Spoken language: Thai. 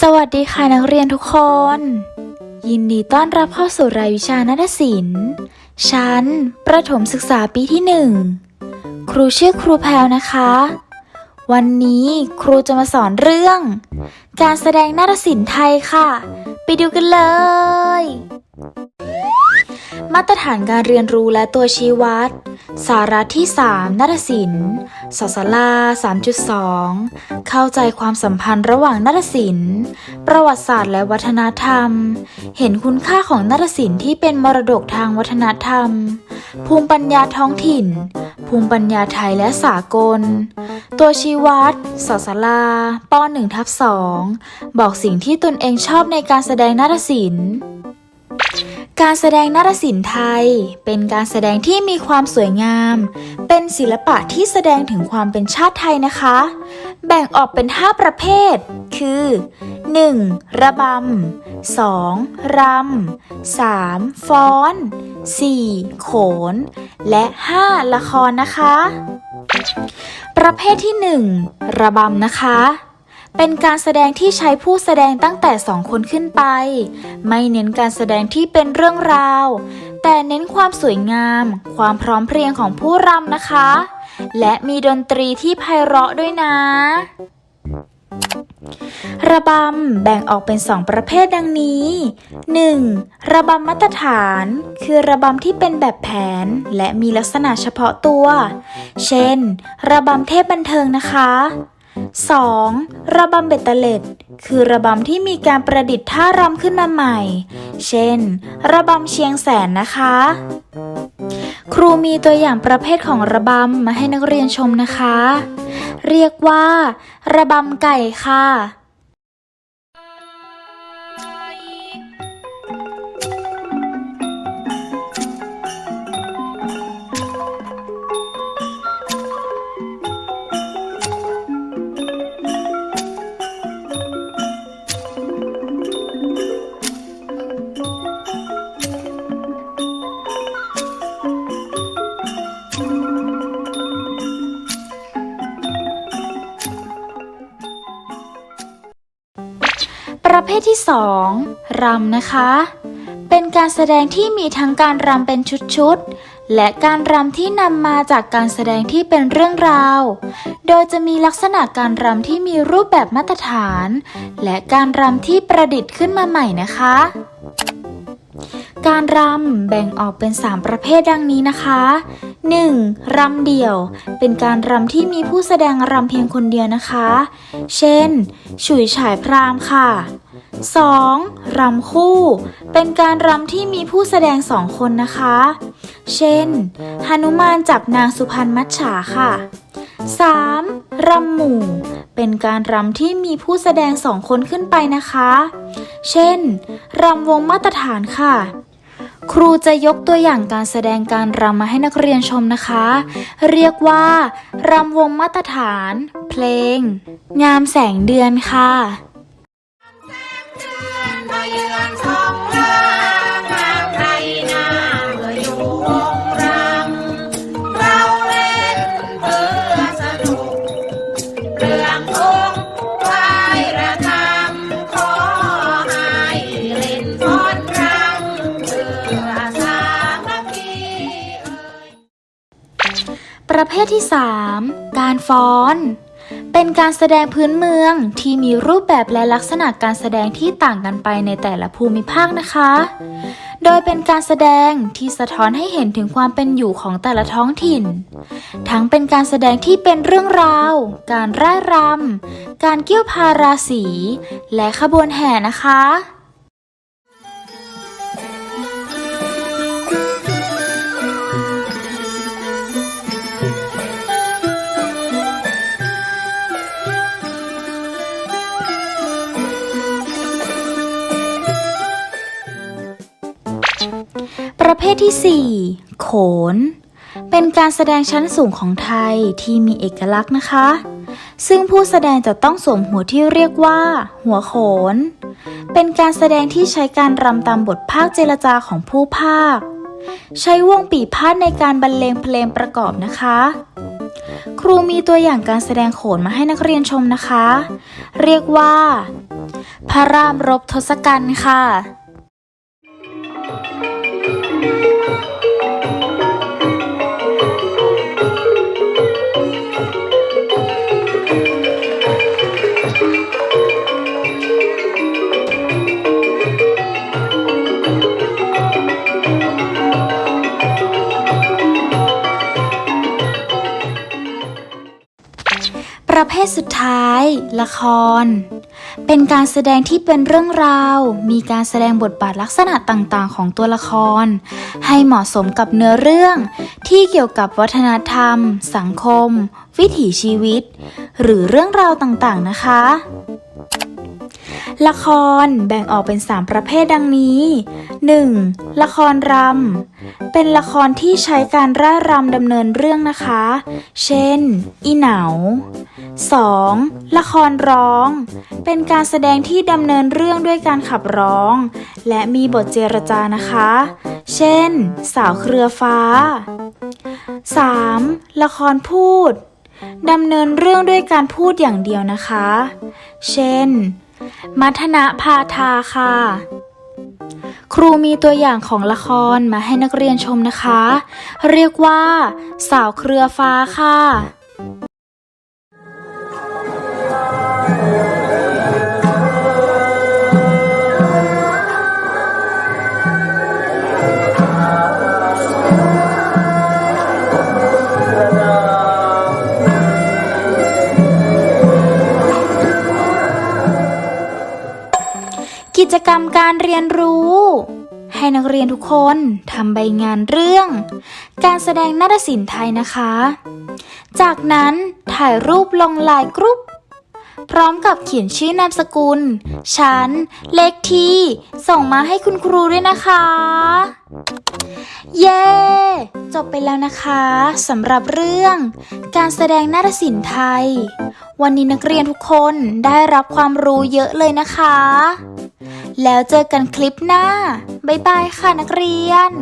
สวัสดีค่ะนักเรียนทุกคน ยินดีต้อนรับเข้าสู่รายวิชานาฏศิลป์ชั้น ประถมศึกษาปีที่หนึ่งครูชื่อครูแพลวนะคะ วันนี้ครูจะมาสอนเรื่อง การแสดงนาฏศิลป์ไทยค่ะ ไปดูกันเลย มาตรฐานการเรียนรู้และตัวชี้วัด สาระที่ 3นาฏศิลป์ สสลา 3.2 เข้าใจความสัมพันธ์ระหว่างนาฏศิลป์ ประวัติศาสตร์และวัฒนธรรม เห็นคุณค่าของนาฏศิลป์ที่เป็นมรดกทางวัฒนธรรม ภูมิปัญญาท้องถิ่น ภูมิปัญญาไทยและสากล ตัวชี้วัดสสลาป 1 ทับ2บอกสิ่งที่ตนเองชอบในการแสดงนาฏศิลป์ การแสดงนาฏศิลป์ไทย เป็นการแสดงที่มีความสวยงาม เป็นศิลปะที่แสดงถึงความเป็นชาติไทยนะคะ แบ่งออกเป็น 5 ประเภท คือ 1. ระบำ 2. รำ 3. ฟ้อน 4. โขน และ 5. ละครนะคะ ประเภทที่ 1 ระบำนะคะ เป็นการแสดงที่ใช้ผู้แสดงตั้งแต่สองคนขึ้นไป ไม่เน้นการแสดงที่เป็นเรื่องราว แต่เน้นความสวยงาม ความพร้อมเพรียงของผู้รำนะคะ และมีดนตรีที่ไพเราะด้วยนะ ระบำแบ่งออกเป็นสองประเภทดังนี้ 1. ระบำมาตรฐาน คือระบำที่เป็นแบบแผน และมีลักษณะเฉพาะตัว เช่น ระบำเทพบันเทิงนะคะ 2. ระบำเบตเตล็ด คือระบำที่มีการประดิษฐ์ท่ารำขึ้นมาใหม่ เช่น ระบำเชียงแสนนะคะ ครูมีตัวอย่างประเภทของระบำมาให้นักเรียนชมนะคะ เรียกว่า ระบำไก่ค่ะ 2 รำนะคะ เป็นการแสดงที่มีทั้งการรำเป็นชุดๆ และการรำที่นำมาจากการแสดงที่เป็นเรื่องราว โดยจะมีลักษณะการรำที่มีรูปแบบมาตรฐาน และการรำที่ประดิษฐ์ขึ้นมาใหม่นะคะ การรำแบ่งออกเป็น 3 ประเภทดังนี้นะคะ 1. รำเดี่ยว เป็นการรำที่มีผู้แสดงรำเพียงคนเดียวนะคะ เช่น ฉุยฉายพรามค่ะ 2. รำคู่ เป็นการรำที่มีผู้แสดงสองคนนะคะ เช่นหนุมานจับนางสุพรรณมัจฉาค่ะ 3. รำหมู่ เป็นการรำที่มีผู้แสดงสองคนขึ้นไปนะคะ เช่นรำวงมาตรฐานค่ะ ครูจะยกตัวอย่างการแสดงการรำมาให้นักเรียนชมนะคะ เรียกว่ารำวงมาตรฐาน เพลง งามแสงเดือนค่ะ ประเภทที่ 3 การฟ้อน เป็นการแสดงพื้นเมืองที่มีรูปแบบและลักษณะการแสดงที่ต่างกันไปในแต่ละภูมิภาคนะคะ โดยเป็นการแสดงที่สะท้อนให้เห็นถึงความเป็นอยู่ของแต่ละท้องถิ่น ทั้งเป็นการแสดงที่เป็นเรื่องราว การร่ายรำการเกี่ยวพาราสี และขบวนแห่นะคะ ที่ 4 โขน เป็นการแสดงชั้นสูงของไทยที่มีเอกลักษณ์นะคะ ซึ่งผู้แสดงจะต้องสวมหัวที่เรียกว่า หัวโขน เป็นการแสดงที่ใช้การรำตามบทภาคเจรจาของผู้ภาค ใช้วงปีพาดในการบรรเลงเพลงประกอบนะคะ ครูมีตัวอย่างการแสดงโขนมาให้นักเรียนชมนะคะ เรียกว่า พระรามรบทศกัณฐ์ค่ะ ภทสุดท้าย ละคร เป็นการแสดงที่เป็นเรื่องราว มีการแสดงบทบาทลักษณะต่างๆ ของตัวละคร ให้เหมาะสมกับเนื้อเรื่อง ที่เกี่ยวกับวัฒนธรรม สังคม วิถีชีวิต หรือเรื่องราวต่างๆนะคะ ละครแบ่งออกเป็น 3 ประเภทดังนี้ 1. ละครรำ เป็นละครที่ใช้การร่ายรำดำเนินเรื่องนะคะ เช่น อีเหนา 2. ละครร้อง เป็นการแสดงที่ดำเนินเรื่องด้วยการขับร้อง และมีบทเจรจานะคะ เช่น สาวเครือฟ้า 3. ละครพูดดำเนินเรื่องด้วยการพูดอย่างเดียวนะคะ เช่น มัทนะพาทาค่ะ ครูมีตัวอย่างของละครมาให้นักเรียนชมนะคะ เรียกว่า สาวเครือฟ้าค่ะ กิจกรรมการเรียนรู้ ให้นักเรียนทุกคนทำใบงานเรื่อง การแสดงนาฏศิลป์ไทยนะคะ จากนั้นถ่ายรูปลงลายกรุ๊ป พร้อมกับเขียนชื่อนามสกุล ชั้น เลขที่ ส่งมาให้คุณครูด้วยนะคะ เย้ จบไปแล้วนะคะสำหรับเรื่อง การแสดงนาฏศิลป์ไทยวันนี้นักเรียนทุกคนได้รับความรู้เยอะเลยนะคะ แล้วเจอกันคลิปหน้า บ๊ายบายค่ะนักเรียน